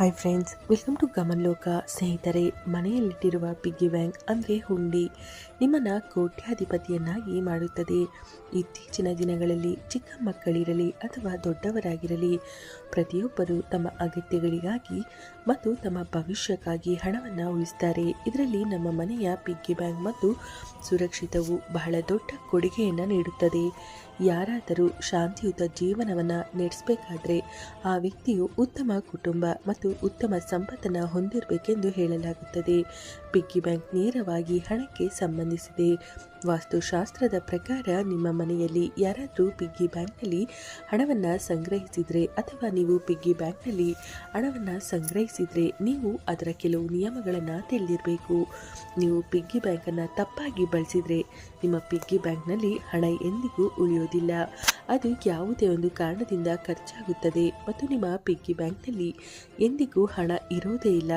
Hi friends welcome to Gaman Loka ಸ್ನೇಹಿತರೆ, ಮನೆಯಲ್ಲಿಟ್ಟಿರುವ piggy bank ಅಂದರೆ ಹುಂಡಿ. ನಿಮ್ಮನ್ನು ಕೋಟ್ಯಾಧಿಪತಿಯನ್ನಾಗಿ ಮಾಡುತ್ತದೆ. ಇತ್ತೀಚಿನ ದಿನಗಳಲ್ಲಿ ಚಿಕ್ಕ ಮಕ್ಕಳಿರಲಿ ಅಥವಾ ದೊಡ್ಡವರಾಗಿರಲಿ, ಪ್ರತಿಯೊಬ್ಬರು ತಮ್ಮ ಅಗತ್ಯಗಳಿಗಾಗಿ ಮತ್ತು ತಮ್ಮ ಭವಿಷ್ಯಕ್ಕಾಗಿ ಹಣವನ್ನು ಉಳಿಸ್ತಾರೆ. ಇದರಲ್ಲಿ ನಮ್ಮ ಮನೆಯ ಪಿಗ್ಗಿ ಬ್ಯಾಂಕ್ ಮತ್ತು ಸುರಕ್ಷಿತವು ಬಹಳ ದೊಡ್ಡ ಕೊಡುಗೆಯನ್ನು ನೀಡುತ್ತದೆ. ಯಾರಾದರೂ ಶಾಂತಿಯುತ ಜೀವನವನ್ನು ನಡೆಸಬೇಕಾದ್ರೆ ಆ ವ್ಯಕ್ತಿಯು ಉತ್ತಮ ಕುಟುಂಬ ಮತ್ತು ಉತ್ತಮ ಸಂಪತ್ತನ್ನು ಹೊಂದಿರಬೇಕೆಂದು ಹೇಳಲಾಗುತ್ತದೆ. ಪಿಗ್ಗಿ ಬ್ಯಾಂಕ್ ನೇರವಾಗಿ ಹಣಕ್ಕೆ ಸಂಬಂಧಿಸಿದೆ. ವಾಸ್ತುಶಾಸ್ತ್ರದ ಪ್ರಕಾರ ನಿಮ್ಮ ಮನೆಯಲ್ಲಿ ಯಾರಾದರೂ ಪಿಗ್ಗಿ ಬ್ಯಾಂಕ್ನಲ್ಲಿ ಹಣವನ್ನು ಸಂಗ್ರಹಿಸಿದರೆ ಅಥವಾ ನೀವು ಪಿಗ್ಗಿ ಬ್ಯಾಂಕ್ನಲ್ಲಿ ಹಣವನ್ನು ಸಂಗ್ರಹಿಸಿದರೆ ನೀವು ಅದರ ಕೆಲವು ನಿಯಮಗಳನ್ನು ತಿಳಿದಿರಬೇಕು. ನೀವು ಪಿಗ್ಗಿ ಬ್ಯಾಂಕನ್ನು ತಪ್ಪಾಗಿ ಬಳಸಿದರೆ ನಿಮ್ಮ ಪಿಗ್ಗಿ ಬ್ಯಾಂಕ್ನಲ್ಲಿ ಹಣ ಎಂದಿಗೂ ಉಳಿಯೋದಿಲ್ಲ ಅದು ಯಾವುದೇ ಒಂದು ಕಾರಣದಿಂದ ಖರ್ಚಾಗುತ್ತದೆ ಮತ್ತು ನಿಮ್ಮ ಪಿಗ್ಗಿ ಬ್ಯಾಂಕ್ನಲ್ಲಿ ಎಂದಿಗೂ ಹಣ ಇರೋದೇ ಇಲ್ಲ.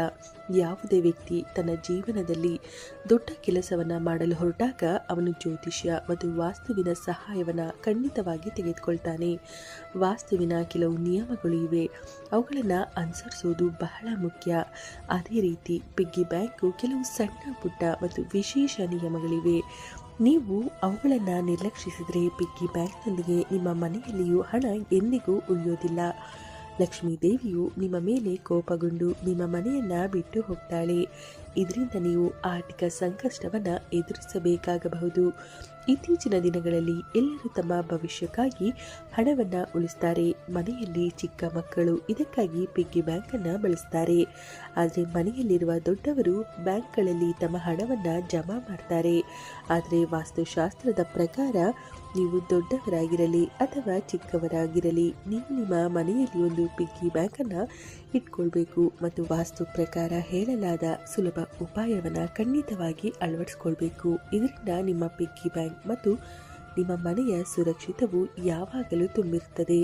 ಯಾವುದೇ ವ್ಯಕ್ತಿ ತನ್ನ ಜೀವನದಲ್ಲಿ ದೊಡ್ಡ ಕೆಲಸವನ್ನು ಮಾಡಲು ಹೊರಟಾಗ ಅವನು ಜ್ಯೋತಿಷ್ಯ ಮತ್ತು ವಾಸ್ತುವಿನ ಸಹಾಯವನ್ನು ಖಂಡಿತವಾಗಿ ತೆಗೆದುಕೊಳ್ತಾನೆ. ವಾಸ್ತುವಿನ ಕೆಲವು ನಿಯಮಗಳು ಇವೆ. ಅವುಗಳನ್ನು ಅನುಸರಿಸೋದು ಬಹಳ ಮುಖ್ಯ. ಅದೇ ರೀತಿ ಪಿಗ್ಗಿ ಬ್ಯಾಂಕು ಕೆಲವು ಸಣ್ಣ ಪುಟ್ಟ ಮತ್ತು ವಿಶೇಷ ನಿಯಮಗಳಿವೆ. ನೀವು ಅವುಗಳನ್ನು ನಿರ್ಲಕ್ಷಿಸಿದರೆ ಪಿಗ್ಗಿ ಬ್ಯಾಂಕ್ನೊಂದಿಗೆ ನಿಮ್ಮ ಮನೆಯಲ್ಲಿಯೂ ಹಣ ಎಂದಿಗೂ ಉಳಿಯೋದಿಲ್ಲ. ಲಕ್ಷ್ಮೀ ದೇವಿಯು ನಿಮ್ಮ ಮೇಲೆ ಕೋಪಗೊಂಡು ನಿಮ್ಮ ಮನೆಯನ್ನ ಬಿಟ್ಟು ಹೋಗ್ತಾಳೆ. ಇದರಿಂದ ನೀವು ಆರ್ಥಿಕ ಸಂಕಷ್ಟವನ್ನು ಎದುರಿಸಬೇಕಾಗಬಹುದು. ಇತ್ತೀಚಿನ ದಿನಗಳಲ್ಲಿ ಎಲ್ಲರೂ ತಮ್ಮ ಭವಿಷ್ಯಕ್ಕಾಗಿ ಹಣವನ್ನು ಉಳಿಸ್ತಾರೆ. ಮನೆಯಲ್ಲಿ ಚಿಕ್ಕ ಮಕ್ಕಳು ಇದಕ್ಕಾಗಿ ಪಿಗ್ಗಿ ಬ್ಯಾಂಕನ್ನು ಬಳಸ್ತಾರೆ. ಆದರೆ ಮನೆಯಲ್ಲಿರುವ ದೊಡ್ಡವರು ಬ್ಯಾಂಕ್ಗಳಲ್ಲಿ ತಮ್ಮ ಹಣವನ್ನು ಜಮಾ ಮಾಡ್ತಾರೆ. ಆದರೆ ವಾಸ್ತುಶಾಸ್ತ್ರದ ಪ್ರಕಾರ ನೀವು ದೊಡ್ಡವರಾಗಿರಲಿ ಅಥವಾ ಚಿಕ್ಕವರಾಗಿರಲಿ, ನೀವು ನಿಮ್ಮ ಮನೆಯಲ್ಲಿ ಒಂದು ಪಿಗ್ಗಿ ಬ್ಯಾಂಕನ್ನು ಇಟ್ಕೊಳ್ಬೇಕು ಮತ್ತು ವಾಸ್ತು ಪ್ರಕಾರ ಹೇಳಲಾದ ಸುಲಭ ಉಪಾಯವನ್ನು ಖಂಡಿತವಾಗಿ ಅಳವಡಿಸ್ಕೊಳ್ಬೇಕು. ಇದರಿಂದ ನಿಮ್ಮ ಪಿಗ್ಗಿ ಬ್ಯಾಂಕ್ ಮತ್ತು ನಿಮ್ಮ ಮನೆಯ ಸುರಕ್ಷಿತವು ಯಾವಾಗಲೂ ತುಂಬಿರುತ್ತದೆ.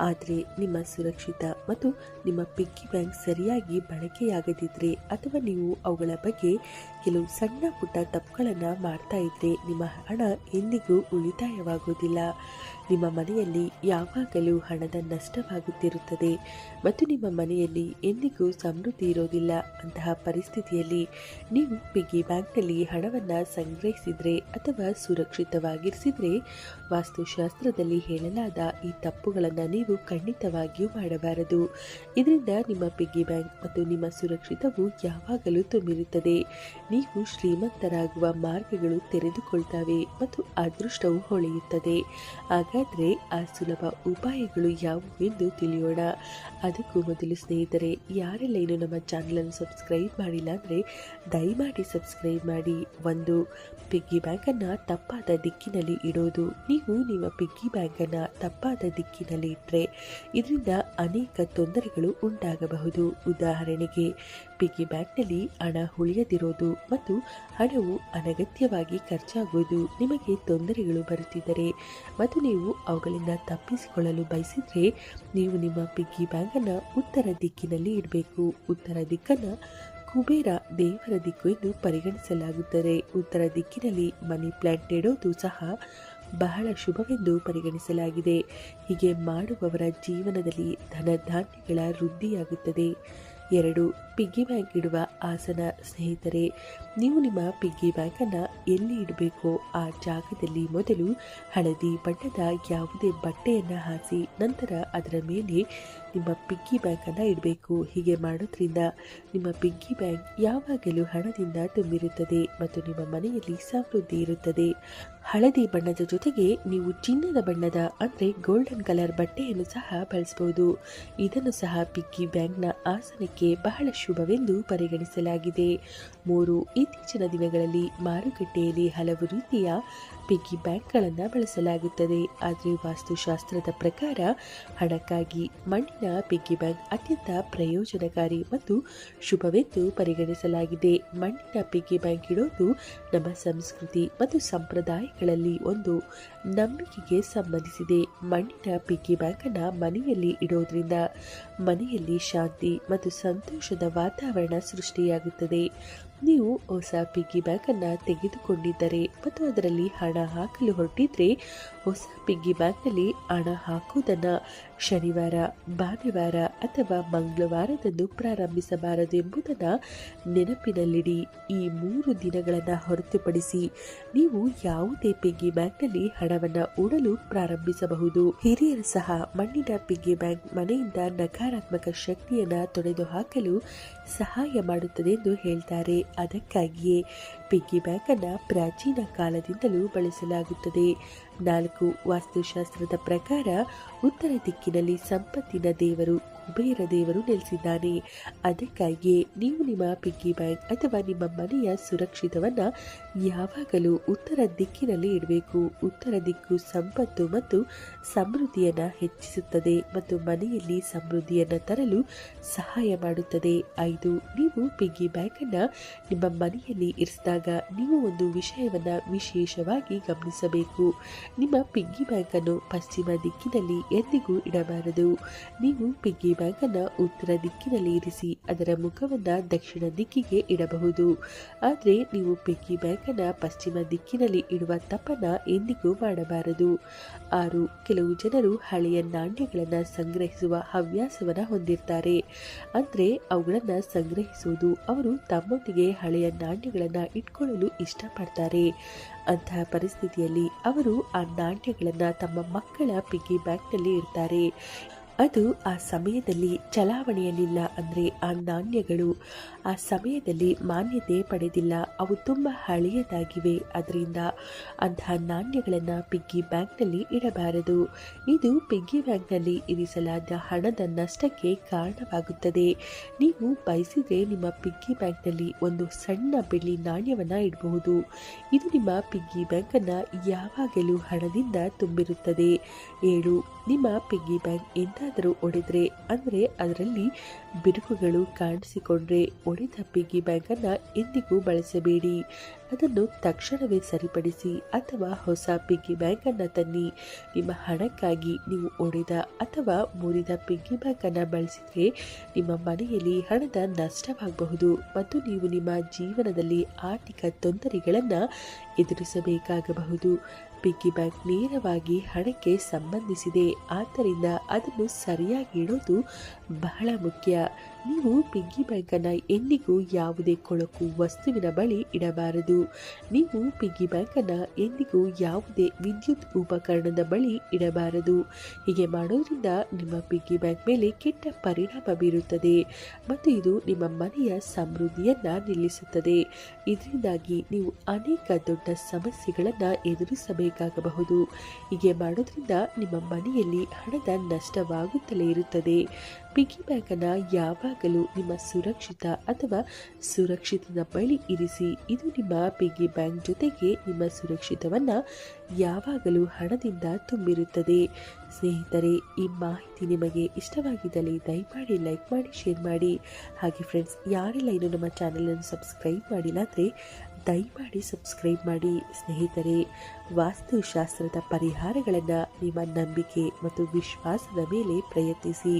ಆದರೆ ನಿಮ್ಮ ಸುರಕ್ಷಿತ ಮತ್ತು ನಿಮ್ಮ ಪಿಗ್ಗಿ ಬ್ಯಾಂಕ್ ಸರಿಯಾಗಿ ಬಳಕೆಯಾಗದಿದ್ದರೆ ಅಥವಾ ನೀವು ಅವುಗಳ ಬಗ್ಗೆ ಕೆಲವು ಸಣ್ಣ ಪುಟ್ಟ ತಪ್ಪುಗಳನ್ನು ಮಾಡ್ತಾ ಇದ್ದರೆ ನಿಮ್ಮ ಹಣ ಎಂದಿಗೂ ಉಳಿತಾಯವಾಗುವುದಿಲ್ಲ. ನಿಮ್ಮ ಮನೆಯಲ್ಲಿ ಯಾವಾಗಲೂ ಹಣದ ನಷ್ಟವಾಗುತ್ತಿರುತ್ತದೆ ಮತ್ತು ನಿಮ್ಮ ಮನೆಯಲ್ಲಿ ಎಂದಿಗೂ ಸಮೃದ್ಧಿ ಇರೋದಿಲ್ಲ. ಅಂತಹ ಪರಿಸ್ಥಿತಿಯಲ್ಲಿ ನೀವು ಪಿಗ್ಗಿ ಬ್ಯಾಂಕ್ನಲ್ಲಿ ಹಣವನ್ನು ಸಂಗ್ರಹಿಸಿದರೆ ಅಥವಾ ಸುರಕ್ಷಿತವಾಗಿರಿಸಿದರೆ ವಾಸ್ತುಶಾಸ್ತ್ರದಲ್ಲಿ ಹೇಳಲಾದ ಈ ತಪ್ಪುಗಳನ್ನು ಖಂಡಿತವಾಗಿಯೂ ಮಾಡಬಾರದು. ಇದರಿಂದ ನಿಮ್ಮ ಪಿಗ್ಗಿ ಬ್ಯಾಂಕ್ ಮತ್ತು ನಿಮ್ಮ ಸುರಕ್ಷಿತವು ಯಾವಾಗಲೂ ತುಂಬಿರುತ್ತದೆ. ನೀವು ಶ್ರೀಮಂತರಾಗುವ ಮಾರ್ಗಗಳು ತೆರೆದುಕೊಳ್ತವೆ ಮತ್ತು ಅದೃಷ್ಟವು ಹೊಳೆಯುತ್ತದೆ. ಹಾಗಾದರೆ ಆ ಸುಲಭ ಉಪಾಯಗಳು ಯಾವುವು ಎಂದು ತಿಳಿಯೋಣ. ಅದಕ್ಕೂ ಮೊದಲು ಸ್ನೇಹಿತರೆ ಯಾರೆಲ್ಲ ಇನ್ನು ನಮ್ಮ ಚಾನಲನ್ನು ಸಬ್ಸ್ಕ್ರೈಬ್ ಮಾಡಿಲ್ಲ ಅಂದರೆ ದಯಮಾಡಿ ಸಬ್ಸ್ಕ್ರೈಬ್ ಮಾಡಿ. ಒಂದು, ಪಿಗ್ಗಿ ಬ್ಯಾಂಕನ್ನು ತಪ್ಪಾದ ದಿಕ್ಕಿನಲ್ಲಿ ಇಡೋದು. ನೀವು ನಿಮ್ಮ ಪಿಗ್ಗಿ ಬ್ಯಾಂಕನ್ನು ತಪ್ಪಾದ ದಿಕ್ಕಿನಲ್ಲಿ ಇಟ್ಟರೆ ಇದರಿಂದ ಅನೇಕ ತೊಂದರೆಗಳು ಉಂಟಾಗಬಹುದು. ಉದಾಹರಣೆಗೆ ಪಿಗ್ಗಿ ಬ್ಯಾಂಕ್ನಲ್ಲಿ ಹಣ ಉಳಿಯದಿರೋದು ಮತ್ತು ಹಣವು ಅನಗತ್ಯವಾಗಿ ಖರ್ಚಾಗುವುದು ನಿಮಗೆ ತೊಂದರೆಗಳು ಬರುತ್ತಿದ್ದರೆ, ಮತ್ತು ನೀವು ಅವುಗಳಿಂದ ತಪ್ಪಿಸಿಕೊಳ್ಳಲು ಬಯಸಿದರೆ, ನೀವು ನಿಮ್ಮ ಪಿಗ್ಗಿ ಬ್ಯಾಂಕನ್ನು ಉತ್ತರ ದಿಕ್ಕಿನಲ್ಲಿ ಇಡಬೇಕು. ಉತ್ತರ ದಿಕ್ಕನ್ನು ಕುಬೇರ ದೇವರ ದಿಕ್ಕು ಎಂದು ಪರಿಗಣಿಸಲಾಗುತ್ತದೆ. ಉತ್ತರ ದಿಕ್ಕಿನಲ್ಲಿ ಮನಿ ಪ್ಲಾಂಟ್ ಇಡೋದು ಸಹ ಬಹಳ ಶುಭವೆಂದು ಪರಿಗಣಿಸಲಾಗಿದೆ. ಹೀಗೆ ಮಾಡುವವರ ಜೀವನದಲ್ಲಿ ಧನಧಾನ್ಯಗಳ ವೃದ್ಧಿಯಾಗುತ್ತದೆ. ಎರಡು, ಪಿಗ್ಗಿ ಬ್ಯಾಂಕ್ ಇಡುವ ಆಸನ ಸ್ನೇಹಿತರೆ, ನೀವು ನಿಮ್ಮ ಪಿಗ್ಗಿ ಬ್ಯಾಂಕನ್ನು ಎಲ್ಲಿ ಇಡಬೇಕೋ ಆ ಜಾಗದಲ್ಲಿ ಮೊದಲು ಹಳದಿ ಬಣ್ಣದ ಯಾವುದೇ ಬಟ್ಟೆಯನ್ನು ಹಾಸಿ ನಂತರ ಅದರ ಮೇಲೆ ನಿಮ್ಮ ಪಿಗ್ಗಿ ಬ್ಯಾಂಕನ್ನು ಇಡಬೇಕು. ಹೀಗೆ ಮಾಡೋದ್ರಿಂದ ನಿಮ್ಮ ಪಿಗ್ಗಿ ಬ್ಯಾಂಕ್ ಯಾವಾಗಲೂ ಹಣದಿಂದ ತುಂಬಿರುತ್ತದೆ ಮತ್ತು ನಿಮ್ಮ ಮನೆಯಲ್ಲಿ ಸಮೃದ್ಧಿ ಇರುತ್ತದೆ. ಹಳದಿ ಬಣ್ಣದ ಜೊತೆಗೆ ನೀವು ಚಿನ್ನದ ಬಣ್ಣದ, ಅಂದರೆ ಗೋಲ್ಡನ್ ಕಲರ್ ಬಟ್ಟೆಯನ್ನು ಸಹ ಬಳಸಬಹುದು. ಇದನ್ನು ಸಹ ಪಿಗ್ಗಿ ಬ್ಯಾಂಕ್ನ ಆಸನಕ್ಕೆ ಬಹಳ ಶುಭವೆಂದು ಪರಿಗಣಿಸಲಾಗಿದೆ. ಮೂರು ಇತ್ತೀಚಿನ ದಿನಗಳಲ್ಲಿ ಮಾರುಕಟ್ಟೆಯಲ್ಲಿ ಹಲವು ರೀತಿಯ ಪಿಗ್ಗಿ ಬ್ಯಾಂಕ್ಗಳನ್ನು ಬಳಸಲಾಗುತ್ತದೆ. ಆದರೆ ವಾಸ್ತುಶಾಸ್ತ್ರದ ಪ್ರಕಾರ ಹಣಕ್ಕಾಗಿ ಮಣ್ಣಿನ ಪಿಗ್ಗಿ ಬ್ಯಾಂಕ್ ಅತ್ಯಂತ ಪ್ರಯೋಜನಕಾರಿ ಮತ್ತು ಶುಭವೆಂದು ಪರಿಗಣಿಸಲಾಗಿದೆ. ಮಣ್ಣಿನ ಪಿಗ್ಗಿ ಬ್ಯಾಂಕ್ ಇಡೋದು ನಮ್ಮ ಸಂಸ್ಕೃತಿ ಮತ್ತು ಸಂಪ್ರದಾಯಗಳಲ್ಲಿ ಒಂದು ನಂಬಿಕೆಗೆ ಸಂಬಂಧಿಸಿದೆ. ಮಣ್ಣಿನ ಪಿಗ್ಗಿ ಬ್ಯಾಂಕನ್ನು ಮನೆಯಲ್ಲಿ ಇಡೋದ್ರಿಂದ ಮನೆಯಲ್ಲಿ ಶಾಂತಿ ಮತ್ತು ಸಂತೋಷದ ವಾತಾವರಣ ಸೃಷ್ಟಿಯಾಗುತ್ತದೆ. ನೀವು ಹೊಸ ಪಿಗ್ಗಿ ಬ್ಯಾಂಕನ್ನು ತೆಗೆದುಕೊಂಡಿದ್ದರೆ ಮತ್ತು ಅದರಲ್ಲಿ ಹಣ ಹಾಕಲು ಹೊರಟಿದ್ರೆ ಹೊಸ ಪಿಗ್ಗಿ ಬ್ಯಾಂಕ್ನಲ್ಲಿ ಹಣ ಹಾಕುವುದನ್ನು ಶನಿವಾರ, ಭಾನುವಾರ ಅಥವಾ ಮಂಗಳವಾರದಂದು ಪ್ರಾರಂಭಿಸಬಾರದು ಎಂಬುದನ್ನು ನೆನಪಿನಲ್ಲಿಡಿ. ಈ ಮೂರು ದಿನಗಳನ್ನು ಹೊರತುಪಡಿಸಿ ನೀವು ಯಾವುದೇ ಪಿಗ್ಗಿ ಬ್ಯಾಂಕ್ನಲ್ಲಿ ಹಣವನ್ನು ಹೂಡಲು ಪ್ರಾರಂಭಿಸಬಹುದು. ಹಿರಿಯರು ಸಹ ಮಣ್ಣಿನ ಪಿಗ್ಗಿ ಬ್ಯಾಂಕ್ ಮನೆಯಿಂದ ನಕಾರಾತ್ಮಕ ಶಕ್ತಿಯನ್ನ ತೊಡೆದು ಹಾಕಲು ಸಹಾಯ ಮಾಡುತ್ತದೆ ಎಂದು ಹೇಳ್ತಾರೆ. ಅದಕ್ಕಾಗಿಯೇ ಪಿಗ್ಗಿ ಬ್ಯಾಂಕನ್ನು ಪ್ರಾಚೀನ ಕಾಲದಿಂದಲೂ ಬಳಸಲಾಗುತ್ತದೆ. ನಾಲ್ಕು ವಾಸ್ತುಶಾಸ್ತ್ರದ ಪ್ರಕಾರ ಉತ್ತರ ದಿಕ್ಕಿನಲ್ಲಿ ಸಂಪತ್ತಿನ ದೇವರು, ಕುಬೇರ ದೇವರು ನೆಲೆಸಿದ್ದಾನೆ. ಅದಕ್ಕಾಗಿಯೇ ನೀವು ನಿಮ್ಮ ಪಿಗ್ಗಿ ಬ್ಯಾಂಕ್ ಅಥವಾ ನಿಮ್ಮ ಮನೆಯ ಸುರಕ್ಷಿತವನ್ನು ಯಾವಾಗಲೂ ಉತ್ತರ ದಿಕ್ಕಿನಲ್ಲಿ ಇಡಬೇಕು. ಉತ್ತರ ದಿಕ್ಕು ಸಂಪತ್ತು ಮತ್ತು ಸಮೃದ್ಧಿಯನ್ನು ಹೆಚ್ಚಿಸುತ್ತದೆ ಮತ್ತು ಮನೆಯಲ್ಲಿ ಸಮೃದ್ಧಿಯನ್ನು ತರಲು ಸಹಾಯ ಮಾಡುತ್ತದೆ. ಐದು, ನೀವು ಪಿಗ್ಗಿ ಬ್ಯಾಂಕನ್ನು ನಿಮ್ಮ ಮನೆಯಲ್ಲಿ ಇರಿಸಿದಾಗ ನೀವು ಒಂದು ವಿಷಯವನ್ನು ವಿಶೇಷವಾಗಿ ಗಮನಿಸಬೇಕು. ನಿಮ್ಮ ಪಿಗ್ಗಿ ಬ್ಯಾಂಕನ್ನು ಪಶ್ಚಿಮ ದಿಕ್ಕಿನಲ್ಲಿ ಎಂದಿಗೂ ಇಡಬಾರದು. ನೀವು ಪಿಗ್ಗಿ ಬ್ಯಾಂಕನ್ನು ಉತ್ತರ ದಿಕ್ಕಿನಲ್ಲಿ ಇರಿಸಿ, ಅದರ ಮುಖವನ್ನು ದಕ್ಷಿಣ ದಿಕ್ಕಿಗೆ ಇಡಬಹುದು. ಆದರೆ ನೀವು ಪಿಗ್ಗಿ ಬ್ಯಾಂಕನ್ನು ಪಶ್ಚಿಮ ದಿಕ್ಕಿನಲ್ಲಿ ಇಡುವ ತಪ್ಪನ್ನು ಎಂದಿಗೂ ಮಾಡಬಾರದು. ಆರು, ಕೆಲವು ಜನರು ಹಳೆಯ ನಾಣ್ಯಗಳನ್ನು ಸಂಗ್ರಹಿಸುವ ಹವ್ಯಾಸವನ್ನು ಹೊಂದಿರ್ತಾರೆ. ಅಂದರೆ ಅವುಗಳನ್ನು ಸಂಗ್ರಹಿಸುವುದು ಅವರು ತಮ್ಮೊಂದಿಗೆ ಹಳೆಯ ನಾಣ್ಯಗಳನ್ನು ಇಟ್ಕೊಳ್ಳಲು ಇಷ್ಟಪಡ್ತಾರೆ. ಅಂತಹ ಪರಿಸ್ಥಿತಿಯಲ್ಲಿ ಅವರು ಆ ನಾಣ್ಯಗಳನ್ನು ತಮ್ಮ ಮಕ್ಕಳ ಪಿಗ್ಗಿ ಬ್ಯಾಂಕ್ನಲ್ಲಿ ಇಡ್ತಾರೆ. ಅದು ಆ ಸಮಯದಲ್ಲಿ ಚಲಾವಣೆಯಲ್ಲಿಲ್ಲ ಅಂದರೆ ಆ ನಾಣ್ಯಗಳು. ಆ ಸಮಯದಲ್ಲಿ ಮಾನ್ಯತೆ ಪಡೆದಿಲ್ಲ. ಅವು ತುಂಬ ಹಳೆಯದಾಗಿವೆ. ಅದರಿಂದ ಅಂತಹ ನಾಣ್ಯಗಳನ್ನು ಪಿಗ್ಗಿ ಬ್ಯಾಂಕ್ನಲ್ಲಿ ಇಡಬಾರದು. ಇದು ಪಿಗ್ಗಿ ಬ್ಯಾಂಕ್ನಲ್ಲಿ ಇರಿಸಲಾದ ಹಣದ ನಷ್ಟಕ್ಕೆ ಕಾರಣವಾಗುತ್ತದೆ. ನೀವು ಬಯಸಿದರೆ ನಿಮ್ಮ ಪಿಗ್ಗಿ ಬ್ಯಾಂಕ್ನಲ್ಲಿ ಒಂದು ಸಣ್ಣ ಬೆಳ್ಳಿ ನಾಣ್ಯವನ್ನು ಇಡಬಹುದು. ಇದು ನಿಮ್ಮ ಪಿಗ್ಗಿ ಬ್ಯಾಂಕನ್ನು ಯಾವಾಗಲೂ ಹಣದಿಂದ ತುಂಬಿರುತ್ತದೆ. ಏಳು, ನಿಮ್ಮ ಪಿಗ್ಗಿ ಬ್ಯಾಂಕ್ ಎಂದಾದರೂ ಒಡೆದ್ರೆ, ಅಂದರೆ ಅದರಲ್ಲಿ ಬಿರುಕುಗಳು ಕಾಣಿಸಿಕೊಂಡ್ರೆ ಒಡೆದ ಪಿಗ್ಗಿ ಬ್ಯಾಂಕನ್ನು ಎಂದಿಗೂ ಬಳಸಬೇಡಿ. ಅದನ್ನು ತಕ್ಷಣವೇ ಸರಿಪಡಿಸಿ ಅಥವಾ ಹೊಸ ಪಿಗ್ಗಿ ಬ್ಯಾಂಕನ್ನು ತನ್ನಿ. ನಿಮ್ಮ ಹಣಕ್ಕಾಗಿ ನೀವು ಒಡೆದ ಅಥವಾ ಮುರಿದ ಪಿಗ್ಗಿ ಬ್ಯಾಂಕನ್ನು ಬಳಸಿದರೆ ನಿಮ್ಮ ಮನೆಯಲ್ಲಿ ಹಣದ ನಷ್ಟವಾಗಬಹುದು ಮತ್ತು ನೀವು ನಿಮ್ಮ ಜೀವನದಲ್ಲಿ ಆರ್ಥಿಕ ತೊಂದರೆಗಳನ್ನು ಎದುರಿಸಬೇಕಾಗಬಹುದು. ಪಿಗ್ಗಿ ಬ್ಯಾಂಕ್ ನೇರವಾಗಿ ಹಣಕ್ಕೆ ಸಂಬಂಧಿಸಿದೆ. ಆದ್ದರಿಂದ ಅದನ್ನು ಸರಿಯಾಗಿ ಇಡೋದು ಬಹಳ ಮುಖ್ಯ. ನೀವು ಪಿಗ್ಗಿ ಬ್ಯಾಂಕನ್ನು ಎಂದಿಗೂ ಯಾವುದೇ ಕೊಳಕು ವಸ್ತುವಿನ ಬಳಿ ಇಡಬಾರದು. ನೀವು ಪಿಗ್ಗಿ ಬ್ಯಾಂಕನ್ನು ಎಂದಿಗೂ ಯಾವುದೇ ವಿದ್ಯುತ್ ಉಪಕರಣದ ಬಳಿ ಇಡಬಾರದು. ಹೀಗೆ ಮಾಡೋದ್ರಿಂದ ನಿಮ್ಮ ಪಿಗ್ಗಿ ಬ್ಯಾಂಕ್ ಮೇಲೆ ಕೆಟ್ಟ ಪರಿಣಾಮ ಬೀರುತ್ತದೆ ಮತ್ತು ಇದು ನಿಮ್ಮ ಮನೆಯ ಸಮೃದ್ಧಿಯನ್ನು ನಿಲ್ಲಿಸುತ್ತದೆ. ಇದರಿಂದಾಗಿ ನೀವು ಅನೇಕ ದೊಡ್ಡ ಸಮಸ್ಯೆಗಳನ್ನು ಎದುರಿಸಬೇಕಾಗಬಹುದು ಹೀಗೆ ಮಾಡೋದ್ರಿಂದ ನಿಮ್ಮ ಮನೆಯಲ್ಲಿ ಹಣದ ನಷ್ಟವಾಗುತ್ತಲೇ ಇರುತ್ತದೆ. ಪಿಗ್ಗಿ ಬ್ಯಾಂಕನ್ನು ಯಾವಾಗಲೂ ನಿಮ್ಮ ಸುರಕ್ಷಿತ ಅಥವಾ ಸುರಕ್ಷಿತದ ಬಳಿ ಇರಿಸಿ. ಇದು ನಿಮ್ಮ ಪಿಗ್ಗಿ ಬ್ಯಾಂಕ್ ಜೊತೆಗೆ ನಿಮ್ಮ ಸುರಕ್ಷಿತವನ್ನು ಯಾವಾಗಲೂ ಹಣದಿಂದ ತುಂಬಿರುತ್ತದೆ. ಸ್ನೇಹಿತರೆ, ಈ ಮಾಹಿತಿ ನಿಮಗೆ ಇಷ್ಟವಾಗಿದ್ದಲ್ಲಿ ದಯಮಾಡಿ ಲೈಕ್ ಮಾಡಿ, ಶೇರ್ ಮಾಡಿ. ಹಾಗೆ ಫ್ರೆಂಡ್ಸ್ ಯಾರೆಲ್ಲ ಇನ್ನು ನಮ್ಮ ಚಾನಲನ್ನು ಸಬ್ಸ್ಕ್ರೈಬ್ ಮಾಡಿಲ್ಲ ಅಂದರೆ ದಯಮಾಡಿ ಸಬ್ಸ್ಕ್ರೈಬ್ ಮಾಡಿ. ಸ್ನೇಹಿತರೆ ವಾಸ್ತುಶಾಸ್ತ್ರದ ಪರಿಹಾರಗಳನ್ನು ನಿಮ್ಮ ನಂಬಿಕೆ ಮತ್ತು ವಿಶ್ವಾಸದ ಮೇಲೆ ಪ್ರಯತ್ನಿಸಿ.